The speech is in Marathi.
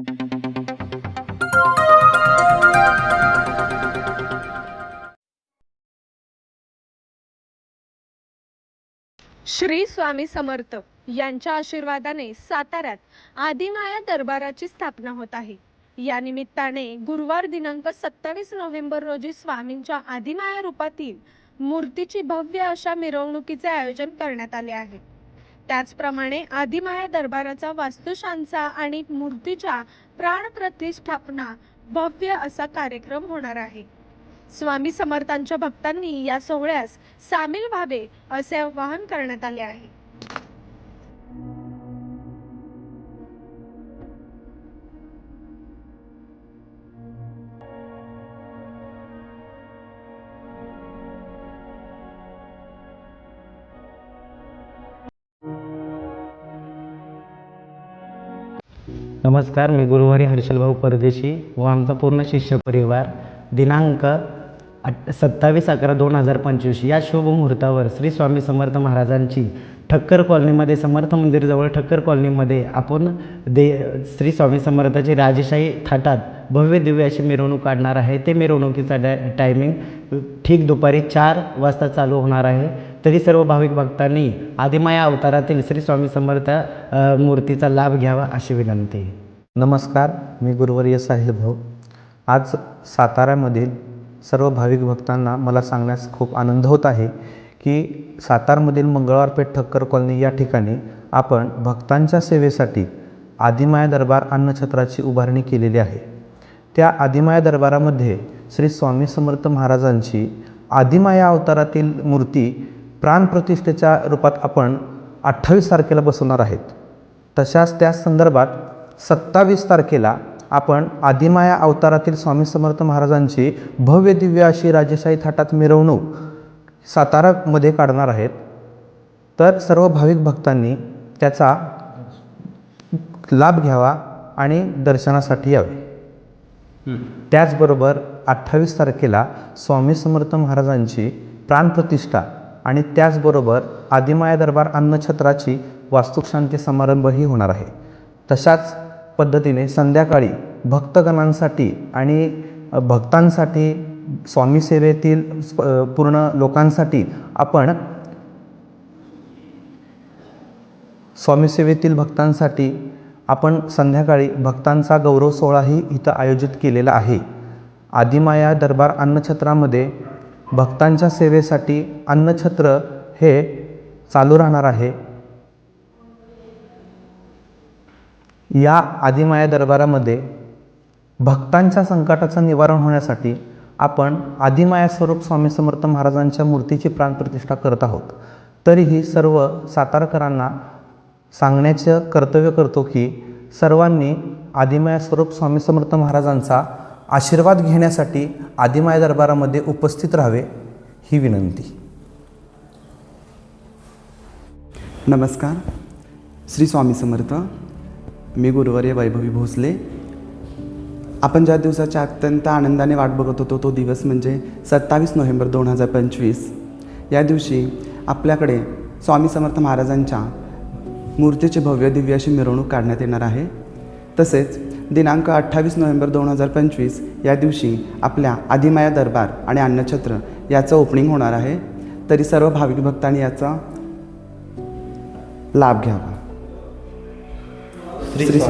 श्री स्वामी समर्थ यांच्या आशीर्वादाने साताऱ्यात आदिमाया दरबाराची स्थापना होत आहे. या निमित्ताने गुरुवार दिनांक सत्तावीस नोव्हेंबर रोजी स्वामींच्या आदिमाया रूपातील मूर्तीची भव्य अशा मिरवणुकीचे आयोजन करण्यात आले आहे. त्याचप्रमाणे आदिमाया दरबाराचा वास्तुशांचा आणि मूर्तीच्या प्राणप्रतिष्ठापना भव्य असा कार्यक्रम होणार आहे. स्वामी समर्थांच्या भक्तांनी या सोहळ्यास सामील व्हावे असे आवाहन करण्यात आले आहे. नमस्कार मी गुरुवारी हर्षलभाऊ परदेशी व आमचा पूर्ण शिष्य परिवार दिनांक आठ सत्तावीस अकरा दोन हजार पंचवीस या शुभ मुहूर्तावर श्री स्वामी समर्थ महाराजांची ठक्कर कॉलनीमध्ये समर्थ मंदिरजवळ ठक्कर कॉलनीमध्ये आपण दे श्री स्वामी समर्थाची राजेशाही थाटात भव्य दिव्य अशी मिरवणूक काढणार आहे. ते मिरवणुकीचा डा टायमिंग ठीक दुपारी चार वाजता चालू होणार आहे. तरी सर्व भाविक भक्तांनी आदिमाया अवतारातील श्री स्वामी समर्थ मूर्तीचा लाभ घ्यावा अशी विनंती. नमस्कार मी गुरुवर्य साहिल भाऊ. आज साताऱ्यामधील सर्व भाविक भक्तांना मला सांगण्यास खूप आनंद होत आहे की सातारमधील मंगळवारपेठ ठक्कर कॉलनी या ठिकाणी आपण भक्तांच्या सेवेसाठी आदिमाया दरबार अन्नछत्राची उभारणी केलेली आहे. त्या आदिमाया दरबारामध्ये श्री स्वामी समर्थ महाराजांची आदिमाया अवतारातील मूर्ती प्राणप्रतिष्ठेच्या रूपात आपण अठ्ठावीस तारखेला बसवणार आहेत. तशाच त्या संदर्भात सत्तावीस तारखेला आपण आदिमाया अवतारातील स्वामी समर्थ महाराजांची भव्य दिव्य अशी राजेशाही थाटात मिरवणूक सातारामध्ये काढणार आहेत. तर सर्व भाविक भक्तांनी त्याचा लाभ घ्यावा आणि दर्शनासाठी यावे. त्याचबरोबर अठ्ठावीस तारखेला स्वामी समर्थ महाराजांची प्राणप्रतिष्ठा आणि त्याचबरोबर आदिमाया दरबार अन्नछत्राची वास्तुशांती समारंभही होणार आहे. तशाच पद्धतीने संध्याकाळी भक्तगणांसाठी आणि भक्तांसाठी स्वामी सेवेतील पूर्ण लोकांसाठी आपण स्वामीसेवेतील भक्तांसाठी आपण संध्याकाळी भक्तांचा गौरव सोहळाही इथं आयोजित केलेला आहे. आदिमाया दरबार अन्नछत्रामध्ये भक्तांच्या सेवेसाठी अन्नछत्र हे चालू राहणार आहे. या आदिमाया दरबारामध्ये भक्तांच्या संकटाचं निवारण होण्यासाठी आपण आदिमाया स्वरूप स्वामी समर्थ महाराजांच्या मूर्तीची प्राणप्रतिष्ठा करत आहोत. तरीही सर्व सातारकरांना सांगण्याचं कर्तव्य करतो की सर्वांनी आदिमाया स्वरूप स्वामी समर्थ महाराजांचा आशीर्वाद घेण्यासाठी आदिमाया दरबारामध्ये उपस्थित राहावे ही विनंती. नमस्कार. श्री स्वामी समर्थ. मी गुरुवर्य वैभवी भोसले. आपण ज्या दिवसाच्या अत्यंत आनंदाने वाट बघत होतो तो दिवस म्हणजे सत्तावीस नोव्हेंबर दोन हजार पंचवीस. या दिवशी आपल्याकडे स्वामी समर्थ महाराजांच्या मूर्तीची भव्य दिव्य अशी मिरवणूक काढण्यात येणार आहे. तसेच दिनांक अठ्ठावीस नोव्हेंबर दोन हजार पंचवीस या दिवशी आपल्या आदिमाया दरबार आणि अन्नछत्र याचं ओपनिंग होणार आहे. तरी सर्व भाविक भक्तांनी याचा लाभ घ्यावा. श्री